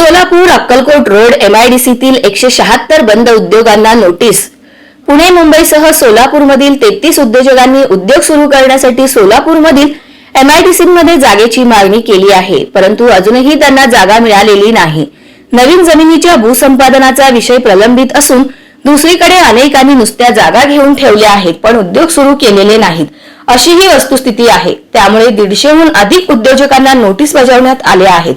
Solapur Akkalkot road एमआयडीसीतील एकशे शहात्तर बंद उद्योगांना नोटीस पुणे मुंबईसह सोलापूरमधील तेहतीस उद्योजकांनी उद्योग सुरू करण्यासाठी सोलापूरमधील एमआयडीसीमध्ये जागेची मागणी केली आहे परंतु अजूनही त्यांना जागा मिळालेली नाही. नवीन जमिनीच्या भूसंपादनाचा विषय प्रलंबित असून दुसरीकडे अनेकांनी नुसत्या जागा घेऊन ठेवल्या आहेत पण उद्योग सुरू केलेले नाहीत. अशी ही वस्तुस्थिती आहे. त्यामुळे दीडशेहून अधिक उद्योजकांना नोटीस बजावण्यात आल्या आहेत.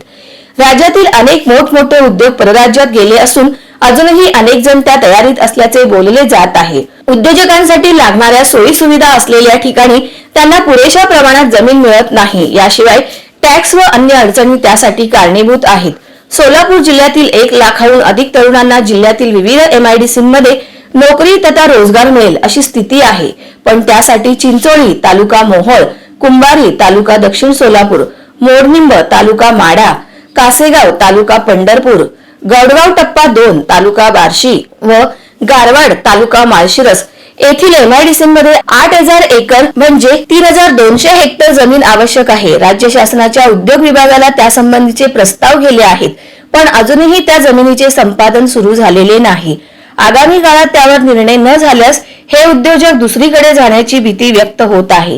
राज्यातील अनेक मोठमोठे उद्योग परराज्यात गेले असून अजूनही अनेक जण त्या तयारीत असल्याचे बोलले जात आहे. उद्योजकांसाठी लागणाऱ्या सोयी सुविधा असलेल्या ठिकाणी त्यांना पुरेशा प्रमाणात जमीन मिळत नाही. याशिवाय टॅक्स व अन्य अडचणी त्यासाठी कारणीभूत आहेत. सोलापूर जिल्ह्यातील एक लाखाहून अधिक तरुणांना जिल्ह्यातील विविध एमआयडीसीमध्ये नोकरी तथा रोजगार मिळेल अशी स्थिती आहे. पण त्यासाठी चिंचोळी तालुका मोहोळ कुंभारी तालुका दक्षिण सोलापूर मोरनिंब तालुका माडा कासेगाव तालुका पंढरपूर गौडगाव टप्पा दोन तालुका बार्शी व गारवाड तालुका माळशिरस. येथील एमआयडीसी मध्ये आठ हजार एकर म्हणजे तीन हजार दोनशे हेक्टर जमीन आवश्यक आहे. राज्य शासनाच्या उद्योग विभागाला त्यासंबंधीचे प्रस्ताव गेले आहेत पण अजूनही त्या जमिनीचे संपादन सुरू झालेले नाही. आगामी काळात त्यावर निर्णय न झाल्यास हे उद्योजक दुसरीकडे जाण्याची भीती व्यक्त होत आहे.